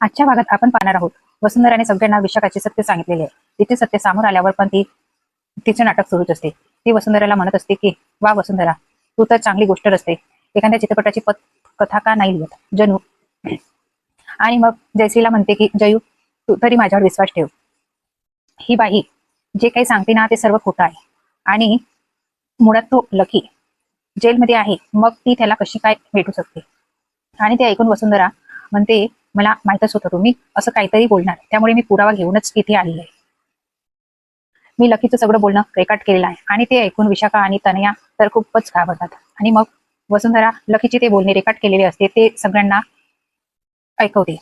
आजच्या भागात आपण पाहणार आहोत. वसुंधराने सगळ्यांना विशाखाचे सत्य सांगितलेले आहे. तिथे सत्य समोर आल्यावर पण ती तिचे नाटक सुरूच असते. ती वसुंधराला म्हणत असते की वा वसुंधरा तू तर चांगली गोष्ट असते एखाद्या चित्रपटाची पत कथा का नाही लिहित? जणू. आणि मग जयश्रीला म्हणते की जयू तू तरी माझ्यावर विश्वास ठेव. ही बाई जे काही सांगते ना ते सर्व खोटं आहे. आणि मुळात तो लकी. जेलमध्ये आहे. मग ती त्याला कशी काय भेटू शकते? आणि ते ऐकून वसुंधरा म्हणते मला माहितच होतं तुम्ही असं काहीतरी बोलणार. त्यामुळे मी पुरावा घेऊनच इथे आलेले आहे. मी लकीचं सगळं बोलणं रेकॉर्ड केलेलं आहे. आणि ते ऐकून विशाखा आणि तनया तर खूपच घाबरतात. आणि मग वसुंधरा लकीचे ते बोलणे रेकॉर्ड केलेले असते ते सगळ्यांना ऐकवते.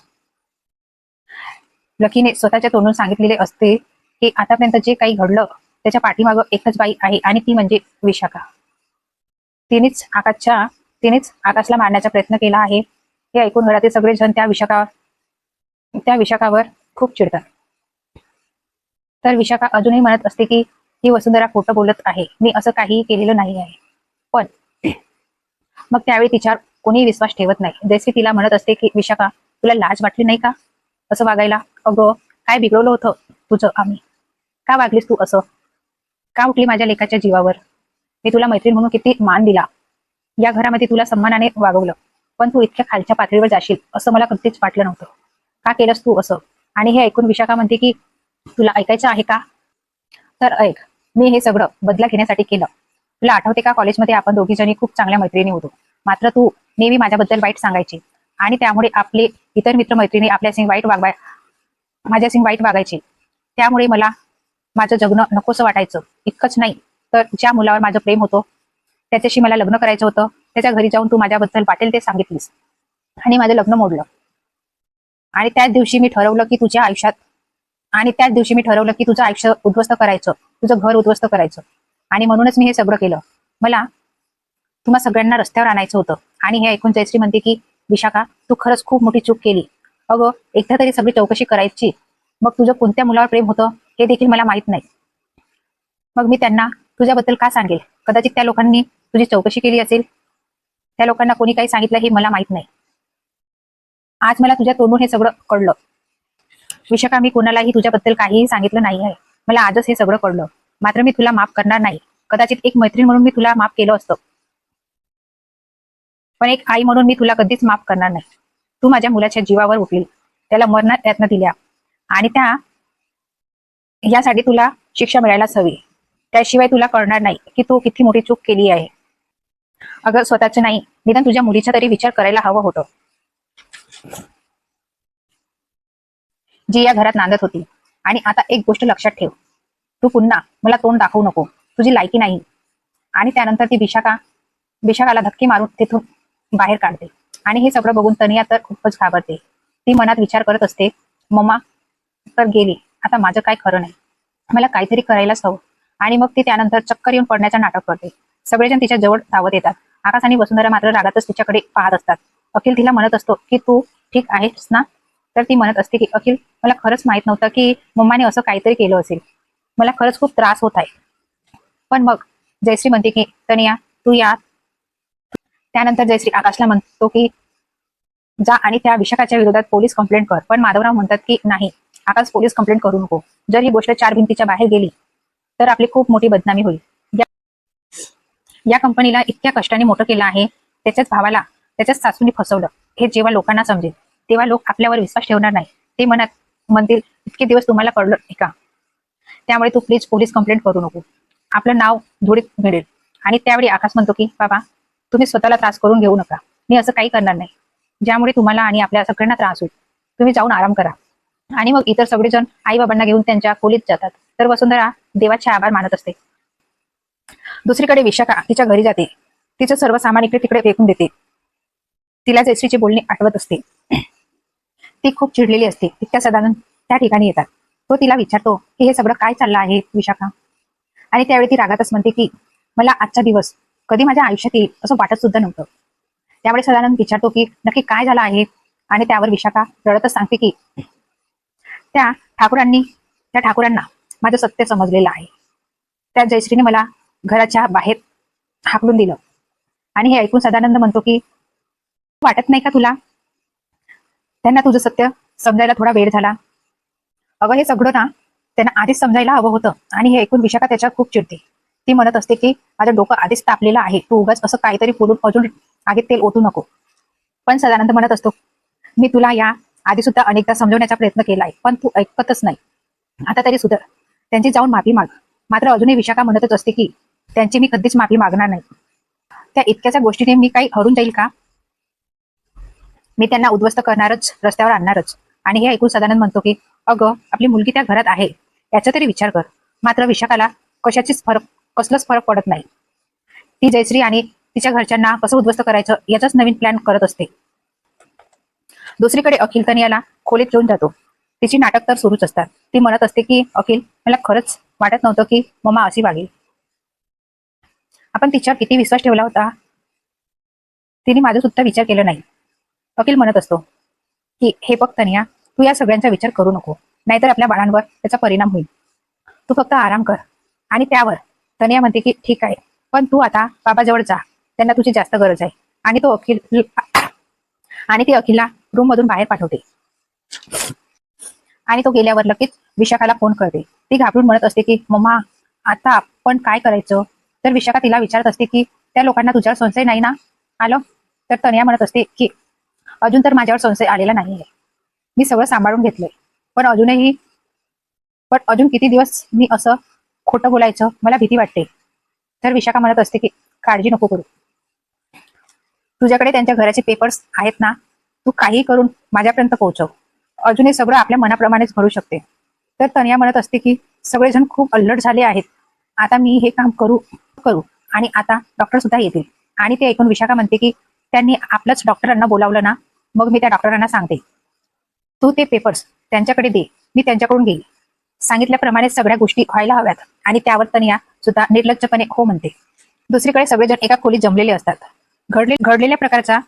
लकीने स्वतःच्या तोंडून सांगितलेले असते की आतापर्यंत जे काही घडलं त्याच्या पाठीमागं एकच बाई आहे आणि ती म्हणजे विशाखा. तिनेच आकाशच्या तिनेच आकाशला मारण्याचा प्रयत्न केला आहे. हे ऐकून घरातील सगळेजण त्या विशाखा त्या विशाखावर खूप चिडतात. तर विशाखा अजूनही म्हणत असते की ही वसुंधरा खोटं बोलत आहे. मी असं काहीही केलेलं नाही आहे. पण मग त्यावेळी तिच्यावर कोणी विश्वास ठेवत नाही. जसे तिला म्हणत असते की विशाखा तुला लाज वाटली नाही का? असं वागायला अगं काय बिघडवलं होतं तुझं आम्ही? का वागलीस तू असं? का उठली माझ्या लेखाच्या जीवावर? मी तुला मैत्रीण म्हणून किती मान दिला. या घरामध्ये तुला सन्मानाने वागवलं. पण तू इतक्या खालच्या पातळीवर जाशील असं मला कधीच वाटलं नव्हतं. का केलंस तू असं? आणि हे ऐकून विशाखा म्हणते की तुला ऐकायचं आहे का? तर ऐक मी हे सगळं बदला घेण्यासाठी केलं. तुला आठवते का कॉलेजमध्ये आपण दोघी जणी खूप चांगल्या मैत्रिणी होतो. मात्र तू नेहमी माझ्याबद्दल वाईट सांगायची. आणि त्यामुळे आपले इतर मित्र मैत्रिणी आपल्याशी वाईट वागवाय माझ्याशी वाईट वागायचे. त्यामुळे मला माझं जगणं नकोसं वाटायचं. इतकंच नाही तर ज्या मुलावर माझं प्रेम होतं त्याच्याशी मला लग्न करायचं होतं त्याच्या घरी जाऊन तू माझ्याबद्दल वाटेल ते सांगितलीस. आणि माझं लग्न मोडलं. आणि त्याच दिवशी मी ठरवलं की तुझ्या आयुष्यात आणि त्याच दिवशी मी ठरवलं की तुझं आयुष्य उद्ध्वस्त करायचं. तुझं घर उद्ध्वस्त करायचं. आणि म्हणूनच मी हे सगळं केलं. मला तुम्हा सगळ्यांना रस्त्यावर आणायचं होतं. आणि हे ऐकून जयश्री म्हणते की विशाखा तू खरंच खूप मोठी चूक केली. अगं एकदा तरी सगळी चौकशी करायची. मग तुझं कोणत्या मुलावर प्रेम होतं हे देखील मला माहीत नाही. मग मी त्यांना तुझ्याबद्दल का सांगेल? कदाचित त्या लोकांनी तुझी चौकशी केली असेल त्या लोकांना कोणी काही सांगितलं हे मला माहीत नाही. आज मला तुझ्या तोंडून हे सगळं कळलं. विशाखा मी कोणालाही तुझ्याबद्दल काहीही सांगितलं नाही आहे. मला आजच हे सगळं कळलं. मात्र मी तुला माफ करणार नाही. कदाचित एक मैत्रीण म्हणून मी तुला माफ केलं असतं. पण एक आई म्हणून मी तुला कधीच माफ करणार नाही. तू माझ्या मुलाच्या जीवावर उठली. त्याला मरणात यातना दिल्या. आणि त्या यासाठी तुला शिक्षा मिळायलाच हवी. त्याशिवाय तुला कळणार नाही की तू किती मोठी चूक केली आहे. अगं स्वतःच नाही. निदान तुझ्या मुलीचा तरी विचार करायला हवं होतं. जी या घरात नांदत होती. आणि आता एक गोष्ट लक्षात ठेव. तू पुन्हा मला तोंड दाखवू नको. तुझी लायकी नाही. आणि त्यानंतर ती विशाखा विशाखाला धक्के मारून तिथून बाहेर काढते. आणि हे सगळं बघून तनिया तर खूपच घाबरते. ती मनात विचार करत असते मम्मा तर गेली. आता माझं काय खरं नाही. मला काहीतरी करायलाच हवं. आणि मग ती त्यानंतर चक्कर येऊन पडण्याचं नाटक करते. सगळेजण तिच्या जवळ धावत येतात. आकाश आणि वसुंधरा मात्र रागातच तिच्याकडे पाहत असतात. अखिल तिला म्हणत असतो की तू ठीक आहेस ना? तर ती म्हणत असते की अखिल मला खरंच माहीत नव्हतं की मम्माने असं काहीतरी केलं असेल. मला खरंच खूप त्रास होत आहे. पण मग जयश्री म्हणते की तनिया तू या. त्यानंतर जयश्री आकाशला म्हणतो की जा आणि त्या विशाखाच्या विरोधात पोलीस कंप्लेंट कर. पण माधवराव म्हणतात की नाही आकाश पोलीस कंप्लेंट करू नको. जर ही गोष्ट चार भिंतीच्या बाहेर गेली तर आपली खूप मोठी बदनामी होईल. या- कंपनीला इतक्या कष्टाने मोठं केलं आहे त्याच्याच भावाला त्याच्याच सासूने फसवलं हे जेव्हा लोकांना समजेल तेव्हा लोक आपल्यावर विश्वास ठेवणार नाही. ते म्हणत म्हणतील इतके दिवस तुम्हाला कळलं का? त्यामुळे तू प्लीज पोलीस कंप्लेंट करू नको. आपलं नाव धुळीत मिळेल आणि त्यावेळी आकाश म्हणतो की बाबा तुम्ही स्वतःला त्रास करून घेऊ नका. मी असं काही करणार नाही. ज्यामुळे तुम्हाला आणि आपल्या सगळ्यांना त्रास होईल. तुम्ही जाऊन आराम करा. आणि मग इतर सगळेजण आई बाबांना घेऊन त्यांच्या खोलीत जातात. तर वसुंधरा देवाचे आभार मानत असते. दुसरीकडे विशाखा तिच्या घरी जाते. तिचं सर्व सामान इकडे तिकडे फेकून देते. तिला जयश्रीची बोलणी आठवत असते. ती खूप चिडलेली असते. तितक्या सदानंद त्या ठिकाणी येतात. तो तिला विचारतो की हे सगळं काय चाललं आहे विशाखा? आणि त्यावेळी ती रागातच म्हणते की मला आजचा दिवस कधी माझ्या आयुष्यात येईल असं वाटत सुद्धा नव्हतं. त्यावेळी सदानंद विचारतो की नक्की काय झालं आहे? आणि त्यावर विशाखा रडतच सांगते की त्या ठाकूरांनी त्या ठाकूरांना माझं सत्य समजलेलं आहे. त्या जयश्रीने मला घराच्या बाहेर हाकलून दिलं. आणि हे ऐकून सदानंद म्हणतो की वाटत नाही का तुला? त्यांना तुझं सत्य समजायला थोडा वेळ झाला. अगं हे सगळं ना त्यांना आधीच समजायला हवं होतं. आणि हे ऐकून विशाखा त्याच्यावर खूप चिडते. ती म्हणत असते की माझं डोकं आधीच तापलेलं आहे. तू उगाच असं काहीतरी बोलून अजून आगीत तेल ओतू नको. पण सदानंद म्हणत असतो मी तुला या आधी सुद्धा अनेकदा समजवण्याचा प्रयत्न केला आहे पण तू ऐकतच नाही. आता तरी सुधर. त्यांची जाऊन माफी माग. मात्र अजूनही विशाखा म्हणतच असते की त्यांची मी कधीच माफी मागणार नाही. त्या इतक्याच्या गोष्टीने मी काही हरून जाईल का? मी त्यांना उद्ध्वस्त करणारच रस्त्यावर आणणारच. आणि हे ऐकून सदानंद म्हणतो की अगं आपली मुलगी त्या घरात आहे. याचा तरी विचार कर. मात्र विशाखाला कशाचीच फरक कसलाच फरक पडत नाही. ती जयश्री आणि तिच्या घरच्यांना कसं उद्ध्वस्त करायचं याचाच नवीन प्लॅन करत असते. दुसरीकडे अखिल तनियाला खोलीत घेऊन जातो. तिची नाटक तर सुरूच असतात. ती म्हणत असते की अखिल मला खरंच वाटत नव्हतं की मम्मा अशी वागेल. आपण तिच्यावर किती विश्वास ठेवला होता? तिने माझा सुद्धा विचार केला नाही. वकील म्हणत असतो की हे बघ तनिया तू या सगळ्यांचा विचार करू नको. नाहीतर आपल्या बाळांवर त्याचा परिणाम होईल. तू फक्त आराम कर. आणि त्यावर तनिया म्हणते की ठीक आहे. पण तू आता बाबाजवळ जा. त्यांना तुझी जास्त गरज आहे. आणि तो अखिल आणि ती अखिलला रूम मधून बाहेर पाठवते. आणि तो गेल्यावर लगेच विशाखाला फोन करते. ती घाबरून म्हणत असते की मम्मा आता आपण काय करायचं? तर विशाखा तिला विचारत असते की त्या लोकांना तुझ्यावर संशय नाही ना? आलं. तर तनिया म्हणत असते की अजून तर माझ्यावर संशय आलेला नाहीये. मी सगळं सांभाळून घेतलंय. पण अजूनही पण अजून किती दिवस मी असं खोटं बोलायचं मला भीती वाटते. तर विशाखा म्हणत असते की काळजी नको करू. तुझ्याकडे त्यांच्या घराचे पेपर्स आहेत ना? तू काही करून माझ्यापर्यंत पोहोचव. अजून हे सगळं आपल्या मनाप्रमाणेच घडू शकते. तर तनिया म्हणत असते की सगळेजण खूप अल्लड झाले आहेत. आता मी हे काम करू करू. आणि आता डॉक्टर सुद्धा येतील. आणि ते ऐकून विशाखा म्हणते की त्यांनी आपलंच डॉक्टरांना बोलावलं ना मग मी त्या डॉक्टरांना सांगते. तू ते पेपर्स त्यांच्याकडे दे. मी त्यांच्याकडून घेईल. सांगितल्याप्रमाणे सगळ्या गोष्टी व्हायला हव्यात. आणि त्यावर तनिया सुद्धा निर्लज्जपणे हो म्हणते. दुसरीकडे सगळेजण एका खोलीत जमलेले असतात. घडले घडलेल्या प्रकारचा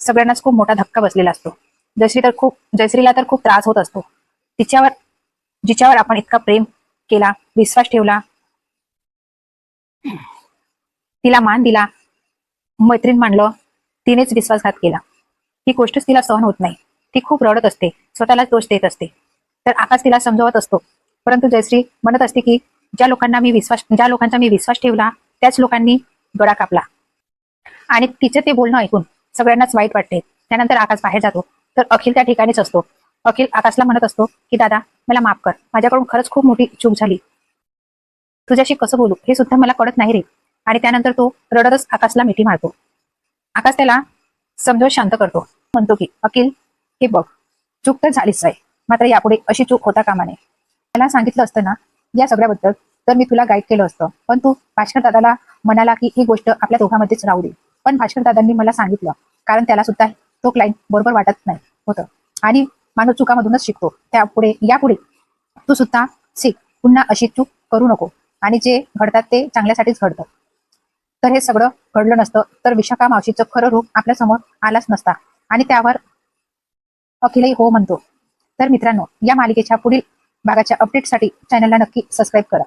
सगळ्यांनाच खूप मोठा धक्का बसलेला असतो. जयश्री तर खूप जयश्रीला तर खूप त्रास होत असतो. तिच्यावर जिच्यावर आपण इतका प्रेम केला विश्वास ठेवला तिला मान दिला. मैत्रीण मानलं. तिनेच विश्वासघात केला. ही गोष्टच तिला सहन होत नाही. ती खूप रडत असते. स्वतःलाच दोष देत असते. तर आकाश तिला समजवत असतो. परंतु जयश्री म्हणत असते की ज्या लोकांना मी विश्वास ज्या लोकांचा मी विश्वास ठेवला त्याच लोकांनी गळा कापला. आणि तिचं ते बोलणं ऐकून सगळ्यांनाच वाईट वाटते. त्यानंतर आकाश बाहेर जातो. तर अखिल त्या ठिकाणीच असतो. अखिल आकाशला म्हणत असतो की दादा मला माफ कर. माझ्याकडून खरंच खूप मोठी चूक झाली. तुझ्याशी कसं बोलू? हे सुद्धा मला कळत नाही रे. आणि त्यानंतर तो रडतच आकाशला मिठी मारतो. आकाश त्याला समजवत शांत करतो. म्हणतो की अखिल हे बघ चूक तर झालीच आहे. मात्र यापुढे अशी चूक होता कामा नये. त्याला सांगितलं असतं ना या सगळ्याबद्दल तर मी तुला गाईड केलं असतं. पण तू भास्कर दादाला म्हणाला की ही गोष्ट आपल्या दोघांमध्येच राहू दे. पण भास्कर दादांनी मला सांगितलं कारण त्याला सुद्धा तो क्लाइंट बरोबर वाटत नाही होतं. आणि माणूस चुकामधूनच शिकतो. त्यापुढे यापुढे तू सुद्धा शिक पुन्हा अशी चूक करू नको. आणि जे घडतात ते चांगल्यासाठीच घडतं. तर हे सगळं घडलं नसतं. तर विशाखा मावशीचं खरं रूप आपल्यासमोर आलाच नसता. आणि त्यावर अखिलही हो म्हणतो. तर मित्रांनो या मालिकेच्या पुढील भागाच्या अपडेटसाठी चॅनलला नक्की सबस्क्राईब करा.